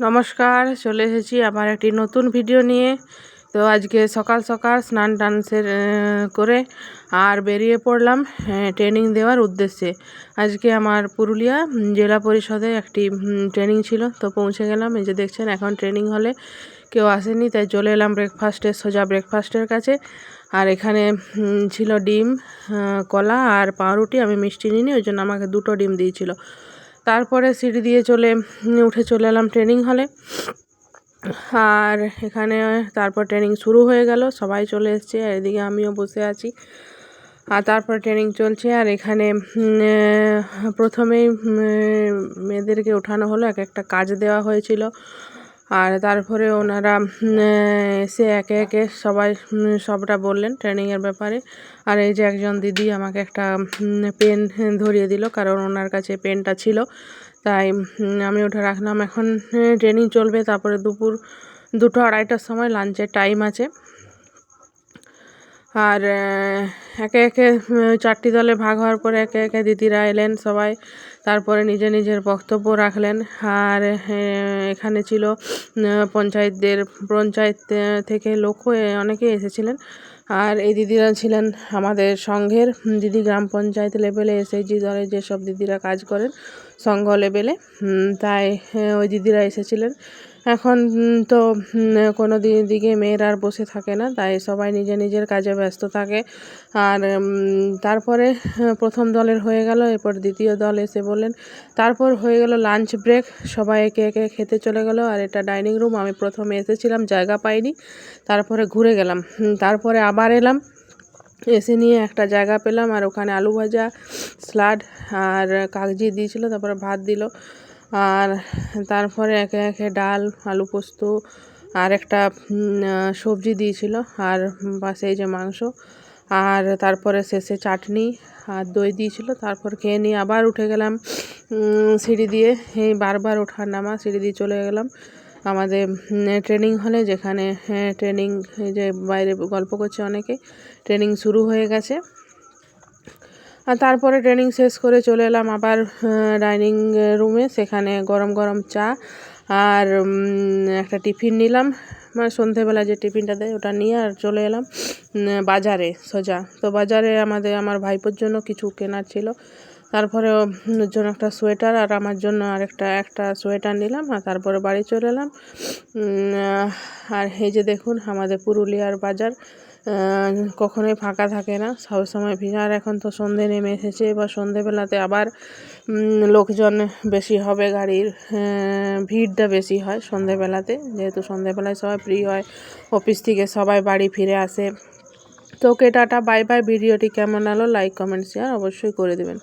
নমস্কার, চলে এসেছি আমার একটি নতুন ভিডিও নিয়ে। তো আজকে সকাল সকাল স্নান টান করে আর বেরিয়ে পড়লাম ট্রেনিং দেওয়ার উদ্দেশ্যে। আজকে আমার পুরুলিয়া জেলা পরিষদে একটি ট্রেনিং ছিল, তো পৌঁছে গেলাম। এই যে দেখছেন, এখন ট্রেনিং হলে কেউ আসেনি, তাই চলে এলাম ব্রেকফাস্টের সোজা ব্রেকফাস্টের কাছে। আর এখানে ছিল ডিম কলা আর পাউরুটি, আমি মিষ্টি নিইনি, ওই জন্য আমাকে দুটো ডিম দিয়েছিল। তারপরে সিঁড়ি দিয়ে চলে, উঠে চলে এলাম ট্রেনিং হলে আর এখানে তারপর ট্রেনিং শুরু হয়ে গেল, সবাই চলে এসছে, আর এদিকে আমিও বসে আছি। আর তারপর ট্রেনিং চলছে, আর এখানে প্রথমেই মেয়েদেরকে ওঠানো হলো, এক একটা কাজ দেওয়া হয়েছিল। আর তারপরে ওনারা এসে একে একে সবাই সবটা বললেন ট্রেনিংয়ের ব্যাপারে। আর এই যে একজন দিদি আমাকে একটা পেন ধরিয়ে দিল, কারণ ওনার কাছে পেনটা ছিল। তাই আমি ওটা রাখলাম। এখন ট্রেনিং চলবে, তারপরে দুপুর দুটো আড়াইটার সময় লাঞ্চের টাইম আছে। আর একে একে চারটি দলে ভাগ হওয়ার পরে একে একে দিদিরা এলেন সবাই। তারপরে নিজে নিজের বক্তব্য রাখলেন। আর এখানে ছিল পঞ্চায়েতদের, পঞ্চায়েত থেকে লোক অনেকেই এসেছিলেন। আর এই দিদিরা ছিলেন আমাদের সংঘের দিদি গ্রাম পঞ্চায়েত লেভেলে এসএইচজি দলে যেসব দিদিরা কাজ করেন সংঘ লেভেলে। তাই ওই দিদিরা এসেছিলেন। এখন তো কোনো দিকে মেয়েরা আর বসে থাকে না, তাই সবাই নিজে নিজের কাজে ব্যস্ত থাকে। আর তারপরে প্রথম দলের হয়ে গেল, এরপর দ্বিতীয় দল এসে বললেন, তারপর হয়ে গেল লাঞ্চ ব্রেক, সবাই একে একে খেতে চলে গেল, আর এটা ডাইনিং রুম, আমি প্রথমে এসেছিলাম, জায়গা পাইনি, তারপরে ঘুরে গেলাম। তারপরে আবার এলাম এসে নিয়ে একটা জায়গা পেলাম আর ওখানে আলু ভাজা স্লাড আর কাগজি দিয়েছিল, তারপরে ভাত দিল। আর তারপরে একে একে ডাল, আলু পোস্ত আর একটা সবজি দিয়েছিল আর পাশে এই যে মাংস। আর তারপরে শেষে চাটনি আর দই দিয়েছিল, তারপর খেয়ে নিয়ে আবার উঠে গেলাম সিঁড়ি দিয়ে। এই বারবার ওঠার নামা সিঁড়ি দিয়ে চলে গেলাম। আমাদের ট্রেনিং হলে যেখানে ট্রেনিং যে বাইরে গল্প করছে অনেকে ট্রেনিং শুরু হয়ে গেছে। আর তারপরে ট্রেনিং শেষ করে চলে এলাম আবার ডাইনিং রুমে সেখানে গরম গরম চা আর একটা টিফিন নিলাম। মানে সন্ধেবেলা যে টিফিনটা দেয় ওটা নিয়ে আর চলে এলাম বাজারে সোজা। তো বাজারে আমাদের, আমার ভাইপোর জন্য কিছু কেনার ছিল। তারপরে ওর জন্য একটা সোয়েটার আর আমার জন্য আরেকটা, একটা সোয়েটার নিলাম আর তারপরে বাড়ি চলে এলাম। আর এই যে দেখুন আমাদের পুরুলিয়ার বাজার কখনোই ফাঁকা থাকে না। সবসময় ভিড়। আর এখন তো সন্ধে নেমে এসেছে। এবার সন্ধেবেলাতে আবার লোকজন বেশি হবে গাড়ির ভিড়টা বেশি হয় সন্ধেবেলাতে। যেহেতু সন্ধেবেলায় সবাই ফ্রি হয় অফিস থেকে সবাই বাড়ি ফিরে আসে। তো ওকে টাটা, বাই বাই। ভিডিওটি কেমন আলো লাইক কমেন্ট শেয়ার অবশ্যই করে দেবেন।